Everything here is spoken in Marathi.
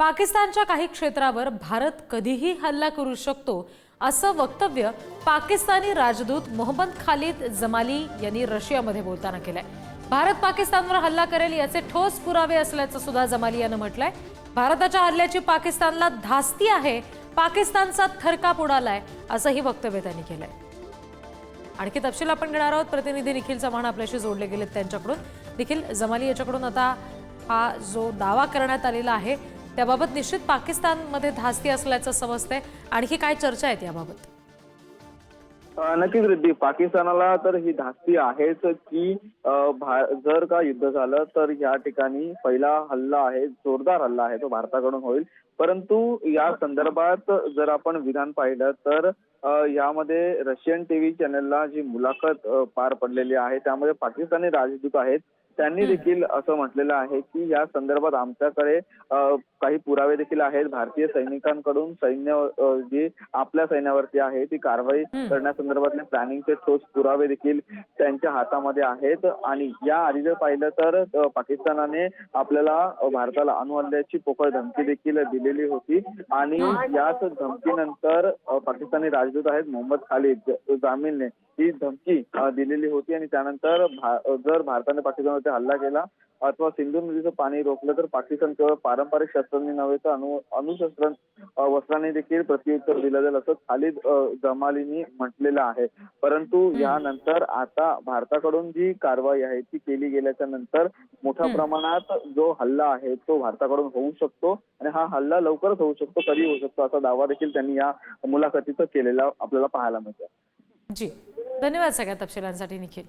पाकिस्तानच्या काही क्षेत्रावर भारत कधीही हल्ला करू शकतो असं वक्तव्य पाकिस्तानी राजदूत मोहम्मद खालिद जमाली यांनी रशियामध्ये बोलताना केलंय. भारत पाकिस्तानवर हल्ला करेल याचे ठोस पुरावे असल्याचं सुद्धा जमाली यानं म्हटलंय. भारताच्या हल्ल्याची पाकिस्तानला धास्ती आहे पाकिस्तानचा थरकाप उडालाय असंही वक्तव्य त्यांनी केलंय. आणखी तपशील आपण घेणार आहोत. प्रतिनिधी निखिल चव्हाण आपल्याशी जोडले गेलेत त्यांच्याकडून. निखिल जमाली याच्याकडून आता हा जो दावा करण्यात आलेला आहे त्याबाबत निश्चित पाकिस्तानमध्ये धास्ती असल्याचं समजतंय. आणखी काय चर्चा आहेत याबाबत? नक्कीच रिद्धी पाकिस्तानाला तर ही धास्ती आहेच की जर का युद्ध झालं तर या ठिकाणी पहिला हल्ला आहे जोरदार हल्ला आहे तो भारताकडून होईल. परंतु या संदर्भात जर आपण विधान पाहिलं तर यामध्ये रशियन टीव्ही चॅनलला जी मुलाखत पार पडलेली आहे त्यामध्ये पाकिस्तानी राजदूत आहेत त्यांनी देखील असं म्हटलेलं आहे की या संदर्भात आमच्याकडे काही पुरावे देखील आहेत. भारतीय सैनिकांकडून सैन्य जी आपल्या सैन्यावरती आहे ती कारवाई करण्यासंदर्भातले प्लॅनिंगचे ठोस पुरावे देखील त्यांच्या हातामध्ये आहेत. आणि या आधी जर पाहिलं तर पाकिस्तानाने आपल्याला भारताला अणुहल्ल्याची पोकळ धमकी देखील दिलेली होती. आणि याच धमकीनंतर पाकिस्तानी राजदूत आहेत मोहम्मद खालिद जामीनने ही धमकी दिलेली होती आणि त्यानंतर भा- जर भारताने पाकिस्तानवरती हल्ला केला अथवा सिंधू नदीचं पाणी रोखलं तर पाकिस्तान केवळ पारंपरिक शस्त्रांनी नव्हे तर अणु अणुशस्त्र वस्त्रांनी देखील प्रत्युत्तर दिलं जाईल असं खालिद जमालीनी म्हटलेलं आहे. परंतु यानंतर आता भारताकडून जी कारवाई आहे ती केली गेल्याच्यानंतर मोठ्या प्रमाणात जो हल्ला आहे तो भारताकडून होऊ शकतो आणि हा हल्ला लवकरच होऊ शकतो कधी होऊ शकतो असा दावा देखील त्यांनी या मुलाखतीचा केलेला आपल्याला पाहायला मिळतो जी. धन्यवाद सगळ्या तपशिलांसाठी निखिल.